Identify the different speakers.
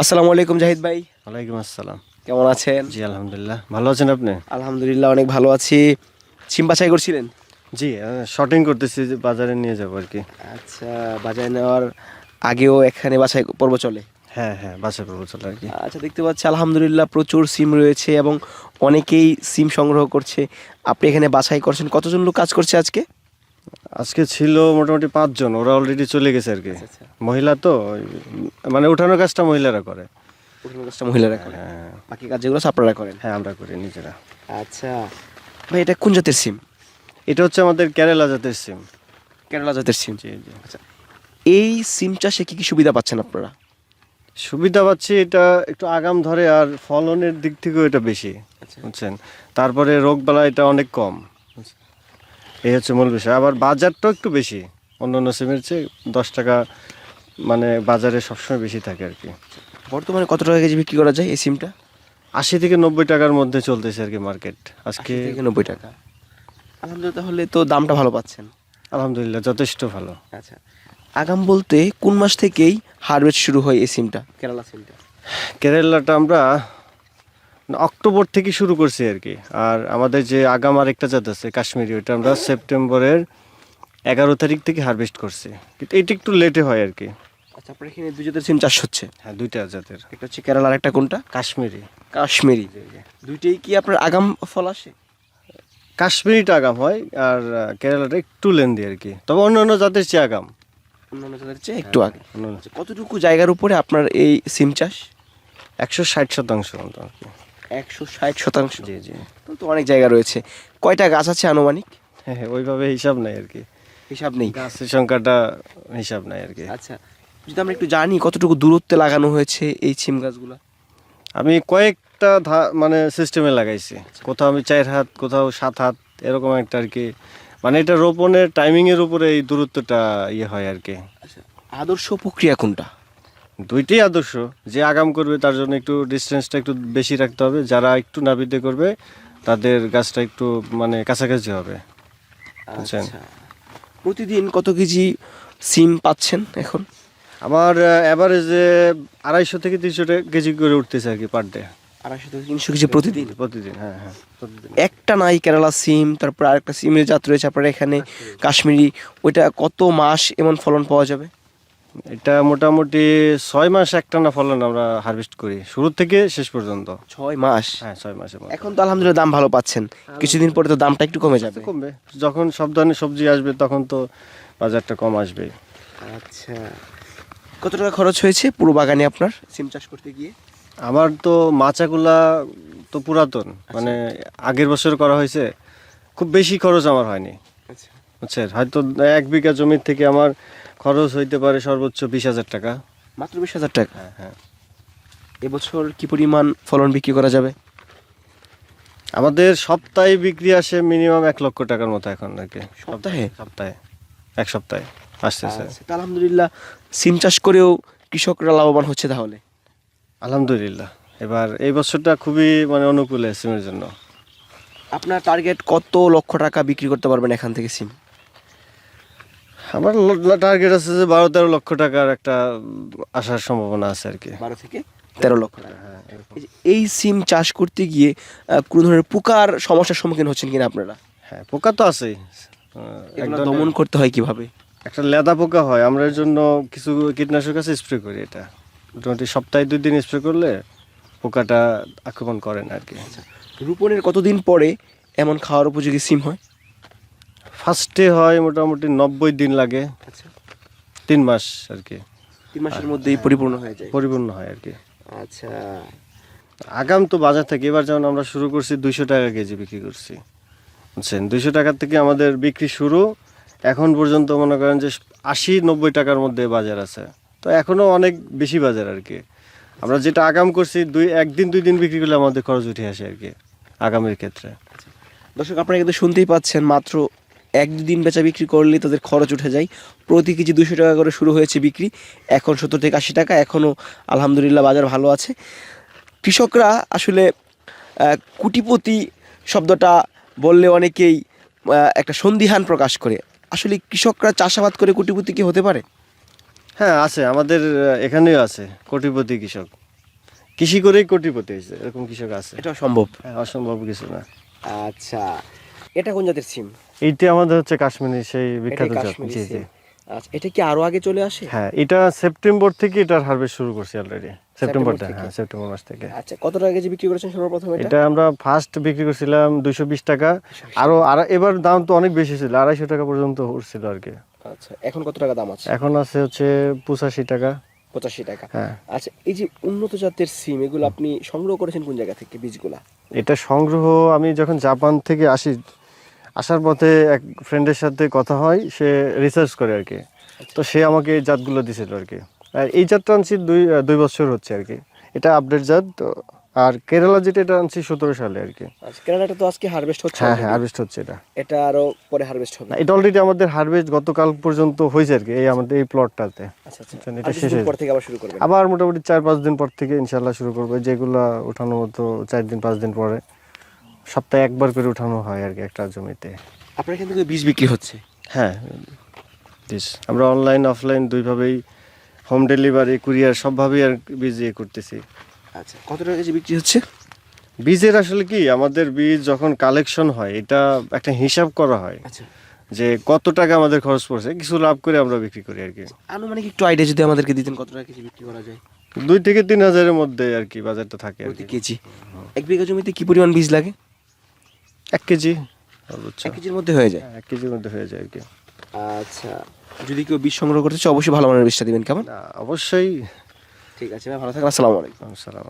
Speaker 1: আসসালামু আলাইকুম জাহিদ ভাই।
Speaker 2: ওয়ালাইকুম আসসালাম।
Speaker 1: কেমন আছেন?
Speaker 2: জি আলহামদুলিল্লাহ। ভালো আছেন আপনি?
Speaker 1: আলহামদুলিল্লাহ অনেক ভালো আছি। সিম বাছাই করছিলেন?
Speaker 2: জি শর্টিং করতেছি যে বাজারে নিয়ে যাব আর কি।
Speaker 1: আচ্ছা বাজারে নেওয়ার আগেও এখানে বাছাই পর্ব চলে?
Speaker 2: হ্যাঁ হ্যাঁ বাসা পর্ব চলে আর কি।
Speaker 1: আচ্ছা দেখতে পাচ্ছি আলহামদুলিল্লাহ প্রচুর সিম রয়েছে এবং অনেকেই সিম সংগ্রহ করছে। আপনি এখানে বাছাই করছেন। কতজন লোক কাজ করছে আজকে?
Speaker 2: আজকে ছিল মোটামুটি পাঁচজন ওরা অলরেডি চলে গেছে আর কি।
Speaker 1: আচ্ছা।
Speaker 2: মহিলা তো মানে উঠানোর কাজটা মহিলারা করে।
Speaker 1: ওখানে কাজটা মহিলারা করে।
Speaker 2: হ্যাঁ।
Speaker 1: বাকি কাজ যেগুলো আপনারা করেন?
Speaker 2: হ্যাঁ আমরা করি নিজেরা।
Speaker 1: আচ্ছা। ভাই এটা কোন জাতের সিম?
Speaker 2: এটা হচ্ছে আমাদের কেরালা জাতের সিম।
Speaker 1: কেরালা জাতের সিম।
Speaker 2: জি জি।
Speaker 1: এই সিম চাষে কি কি সুবিধা পাচ্ছেন আপনারা?
Speaker 2: সুবিধা পাচ্ছি এটা একটু আগাম ধরে আর ফলনের দিক থেকেও এটা বেশি
Speaker 1: আচ্ছা।
Speaker 2: বুঝছেন? তারপরে রোগবালা এটা অনেক কম। এই হচ্ছে মূল বিষয়। আবার বাজারটাও একটু বেশি। অন্য অন্য সিমের চেয়ে দশ টাকা মানে বাজারে সবসময় বেশি থাকে আর কি।
Speaker 1: বর্তমানে কত টাকা কেজি বিক্রি করা যায় এই সিমটা?
Speaker 2: আশি থেকে নব্বই টাকার মধ্যে চলতেছে আর কি মার্কেট আজকে
Speaker 1: নব্বই টাকা। আলহামদুলিল্লাহ তাহলে তো দামটা ভালো পাচ্ছেন।
Speaker 2: আলহামদুলিল্লাহ যথেষ্ট ভালো।
Speaker 1: আচ্ছা আগাম বলতে কোন মাস থেকেই হারভেস্ট শুরু হয় এই সিমটা কেরালা সিমটা?
Speaker 2: কেরালাটা আমরা অক্টোবর থেকে শুরু করছি আর কি। আর আমাদের যে আগাম আরেকটা জাত আছে কাশ্মীরি ওইটা আমরা সেপ্টেম্বরের এগারো তারিখ থেকে হারভেস্ট করছি। কিন্তু এটা একটু লেটে হয় আর কি।
Speaker 1: আচ্ছা আপনার এখানে দুই জাতের সিম চাষ হচ্ছে?
Speaker 2: হ্যাঁ দুইটা জাতের।
Speaker 1: একটা হচ্ছে কেরালার একটা কোনটা?
Speaker 2: কাশ্মীরি।
Speaker 1: কাশ্মীরি দুইটাই কি আপনার আগাম ফল আসে?
Speaker 2: কাশ্মীরিটা আগাম হয় আর কেরালাটা একটু লেন্দি আর কি। তবে অন্য অন্য জাতের চেয়ে আগাম।
Speaker 1: অন্যান্য জাতের চেয়ে একটু আগে
Speaker 2: অন্য অন্য-
Speaker 1: আচ্ছা, কতটুকু জায়গার উপরে আপনার এই সিম চাষ?
Speaker 2: একশো ষাট শতাংশ মতো আর কি।
Speaker 1: একশো ষাট শতাংশ।
Speaker 2: জি জি।
Speaker 1: তো অনেক জায়গা রয়েছে। কয়টা গাছ আছে আনুমানিক?
Speaker 2: হ্যাঁ হ্যাঁ, ওইভাবে হিসাব নাই আর কি।
Speaker 1: হিসাব নেই।
Speaker 2: গাছের সংখ্যাটা হিসাব নাই আর কি।
Speaker 1: আচ্ছা যদি আমরা একটু জানি কতটুকু দূরত্বে লাগানো হয়েছে এই সিম গাছগুলো।
Speaker 2: আমি কয়েকটা ধা- মানে সিস্টেমে লাগাইছি। কোথাও আমি চার হাত কোথাও সাত হাত এরকম একটা আর কি। মানে এটা রোপণের টাইমিংয়ের উপরে এই দূরত্বটা ইয়ে হয় আর কি।
Speaker 1: আচ্ছা আদর্শ প্রক্রিয়া কোনটা?
Speaker 2: দুইটাই আদর্শ। যে আগাম করবে তার জন্য একটু ডিস্টেন্সটা একটু বেশি রাখতে হবে। যারা একটু নাবিতে করবে তাদের গাছটা একটু মানে কাছাকাছি হবে। বুঝছেন?
Speaker 1: আচ্ছা। প্রতিদিন কত কেজি সিম পাচ্ছেন এখন?
Speaker 2: আমার অ্যাভারেজে আড়াইশো থেকে তিনশো কেজি করে উঠতেছে আর কি পার ডে
Speaker 1: আড়াইশো থেকে তিনশো কেজি প্রতিদিন?
Speaker 2: প্রতিদিন হ্যাঁ হ্যাঁ প্রতিদিন।
Speaker 1: একটা নাই কেরালা সিম তারপর আরেকটা সিমের জাত রয়েছে আপনার এখানে কাশ্মীরি। ওইটা কত মাস এমন ফলন পাওয়া যাবে?
Speaker 2: এটা মোটামুটি ছয় মাস একটানা ফলন আমরা হারভেস্ট করি শুরু থেকে শেষ পর্যন্ত।
Speaker 1: ছয় মাস?
Speaker 2: হ্যাঁ ছয় মাসের
Speaker 1: এখন তো আলহামদুলিল্লাহ দাম ভালো পাচ্ছেন। কিছুদিন পরে তো দামটা একটু কমে যাবে।
Speaker 2: কমবে। যখন সব ধরনের সবজি আসবে তখন তো বাজারটা কম আসবে।
Speaker 1: আচ্ছা। কত টাকা খরচ হয়েছে পুরো বাগানে আপনার সিম চাষ করতে গিয়ে?
Speaker 2: আমার তো মাচাগুলা তো পুরাতন। মানে আগের বছর করা হয়েছে খুব বেশি খরচ আমার হয়নি।
Speaker 1: আচ্ছা।
Speaker 2: বুঝছেন হয়তো এক বিঘা জমির থেকে আমার খরচ হইতে পারে সর্বোচ্চ বিশ হাজার টাকা।
Speaker 1: মাত্র বিশ হাজার টাকা?
Speaker 2: হ্যাঁ হ্যাঁ।
Speaker 1: এবছর কি পরিমাণ ফলন বিক্রি করা যাবে?
Speaker 2: আমাদের সপ্তাহে বিক্রি আসে মিনিমাম এক লক্ষ টাকার মতো এখন আর কি।
Speaker 1: সপ্তাহে?
Speaker 2: সপ্তাহে এক সপ্তাহে। আসতেছে
Speaker 1: আচ্ছা, আলহামদুলিল্লাহ সিম চাষ করেও কৃষকরা লাভবান হচ্ছে তাহলে?
Speaker 2: আলহামদুলিল্লাহ। এবার এই বছরটা খুবই মানে অনুকূলে সিমের জন্য।
Speaker 1: আপনার টার্গেট কত লক্ষ টাকা বিক্রি করতে পারবেন এখান থেকে সিম?
Speaker 2: আমার টার্গেট আছে যে বারো তেরো লক্ষ টাকার একটা আসার সম্ভাবনা আছে আর কি।
Speaker 1: বারো থেকে তেরো লক্ষ টাকা। এই সিম চাষ করতে গিয়ে কোনো ধরনের পোকার সমস্যার সম্মুখীন হচ্ছেন কিনা আপনারা?
Speaker 2: হ্যাঁ পোকা তো আছেই।
Speaker 1: দমন করতে হয় কীভাবে?
Speaker 2: একটা লেদা পোকা হয় আমরা এর জন্য কিছু কীটনাশক আছে স্প্রে করি এটা। মোটামুটি সপ্তাহে দুই দিন স্প্রে করলে পোকাটা আক্রমণ করে না আর কি।
Speaker 1: রোপণের কতদিন পরে এমন খাওয়ার উপযোগী সিম হয়?
Speaker 2: ফার্স্টে হয় মোটামুটি নব্বই দিন লাগে।
Speaker 1: আচ্ছা।
Speaker 2: তিন মাস আর কি।
Speaker 1: তিন মাসের মধ্যেই পরিপূর্ণ হয়ে যায়।
Speaker 2: পরিপূর্ণ হয় আর কি।
Speaker 1: আচ্ছা।
Speaker 2: আগাম তো বাজার থেকে এবার যেমন আমরা শুরু করছি দুইশো টাকা কেজি বিক্রি করছি। বুঝছেন? দুইশো টাকার থেকে আমাদের বিক্রি শুরু। এখন পর্যন্ত মনে করেন যে আশি নব্বই টাকার মধ্যে বাজার আছে। তো এখনও অনেক বেশি বাজার আর কি। আমরা যেটা আগাম করছি দুই একদিন দুই দিন বিক্রি করলে আমাদের খরচ উঠে আসে আর কি আগামের ক্ষেত্রে।
Speaker 1: দর্শক আপনারা কিন্তু শুনতেই পাচ্ছেন মাত্র এক দুদিন বেচা বিক্রি করলে তাদের খরচ উঠে যায়। প্রতি কেজি দুশো টাকা করে শুরু হয়েছে বিক্রি। এখন সত্তর থেকে আশি টাকা এখনও আলহামদুলিল্লাহ বাজার ভালো আছে। কৃষকরা আসলে কুটিপতি শব্দটা বললে অনেকেই একটা সন্দিহান প্রকাশ করে। আসলে কৃষকরা চাষাবাদ করে কুটিপতি কি হতে পারে?
Speaker 2: হ্যাঁ আছে। আমাদের এখানেও আছে কোটিপতি কৃষক। কৃষি করেই কোটিপতি হয়েছে এরকম কৃষক আছে।
Speaker 1: এটা সম্ভব?
Speaker 2: হ্যাঁ, অসম্ভব কিছু না।
Speaker 1: আচ্ছা। এটা কোন জাতের সিম?
Speaker 2: এইটা আমাদের হচ্ছে কাশ্মীরি সেই বিখ্যাত জাত। জি জি।
Speaker 1: আচ্ছা এটা কি আরও আগে চলে আসে?
Speaker 2: হ্যাঁ এটা সেপ্টেম্বর থেকে এটার হারভেস্ট শুরু করছি অলরেডি সেপ্টেম্বরটা
Speaker 1: থেকে?
Speaker 2: হ্যাঁ সেপ্টেম্বর মাস থেকে।
Speaker 1: আচ্ছা কত টাকা কেজি বিক্রি করেছেন সর্বপ্রথম এটা?
Speaker 2: এটা আমরা ফার্স্ট বিক্রি করছিলাম দুইশো বিশ টাকা। আরও আর এবার দাম তো অনেক বেশি ছিল আড়াইশো টাকা পর্যন্ত উঠছিল আর কি।
Speaker 1: আচ্ছা এখন কত টাকা দাম আছে?
Speaker 2: এখন আছে হচ্ছে পঁচাশি টাকা।
Speaker 1: পঁচাশি টাকা।
Speaker 2: হ্যাঁ।
Speaker 1: আচ্ছা এই যে উন্নত জাতের সিম এগুলো আপনি সংগ্রহ করেছেন কোন জায়গা থেকে বীজগুলা?
Speaker 2: এটা সংগ্রহ আমি যখন জাপান থেকে আসি আসার পথে এক ফ্রেন্ডের সাথে কথা হয় সে রিসার্চ করে আর কি। তো সে আমাকে এই জাতগুলো দিয়েছিল আর কি। আর এই জাতটা আনছি দুই দুই বছর হচ্ছে আর কি। এটা আপডেট জাত তো আর কেরালা যেটা এটা আনছি সতেরো সালে আর কি।
Speaker 1: আচ্ছা কেনাডাটা তো আজকে হারভেস্ট হচ্ছে
Speaker 2: হ্যাঁ হ্যাঁ হারভেস্ট হচ্ছে এটা।
Speaker 1: এটা আরও পরে হারভেস্ট হবে।
Speaker 2: না এটা অলরেডি আমাদের হারভেস্ট গতকাল পর্যন্ত হয়েছে আর কি এই আমাদের এই প্লটটাতে
Speaker 1: আচ্ছা আচ্ছা।
Speaker 2: এটা শেষ
Speaker 1: পর থেকে আবার শুরু করবেন।
Speaker 2: আবার মোটামুটি চার পাঁচ দিন পর থেকে ইনশাল্লাহ শুরু করবে যেগুলো ওঠানো হতো চার দিন পাঁচ দিন পরে। সপ্তাহে একবার করে উঠানো হয় আর কি একটা জমিতে।
Speaker 1: আপনার এখান থেকে বীজ বিক্রি হচ্ছে?
Speaker 2: হ্যাঁ। দিস আমরা অনলাইন অফলাইন দুইভাবেই হোম ডেলিভারি কুরিয়ার সবভাবেই আর বীজ ইয়ে করতেছি।
Speaker 1: আচ্ছা কত টাকা কেজি বিক্রি হচ্ছে?
Speaker 2: বীজের আসলে কি আমাদের বীজ যখন কালেকশন হয় এটা একটা হিসাব করা হয়
Speaker 1: আচ্ছা।
Speaker 2: যে কত টাকা আমাদের খরচ পড়ছে কিছু লাভ করে আমরা বিক্রি করি আর কি।
Speaker 1: আনুমানিক একটু আইডিয়া যদি আমাদেরকে দিতেন কত টাকা কেজি বিক্রি করা যায়?
Speaker 2: দুই থেকে তিন হাজারের মধ্যে আর কি বাজারটা থাকে আর কি।
Speaker 1: কেজি। এক বিঘা জমিতে কি পরিমাণ বীজ লাগে?
Speaker 2: এক কেজি?
Speaker 1: এক কেজির মধ্যে হয়ে যায়?
Speaker 2: হ্যাঁ, এক কেজির মধ্যে হয়ে যায় আর কি
Speaker 1: আচ্ছা যদি কেউ বীজ সংগ্রহ করতে চায় অবশ্যই ভালো মানের বীজটা দিবেন কেমন?
Speaker 2: অবশ্যই।
Speaker 1: ঠিক আছে ভাই ভালো থাকেন আসসালামু আলাইকুম।
Speaker 2: সালাম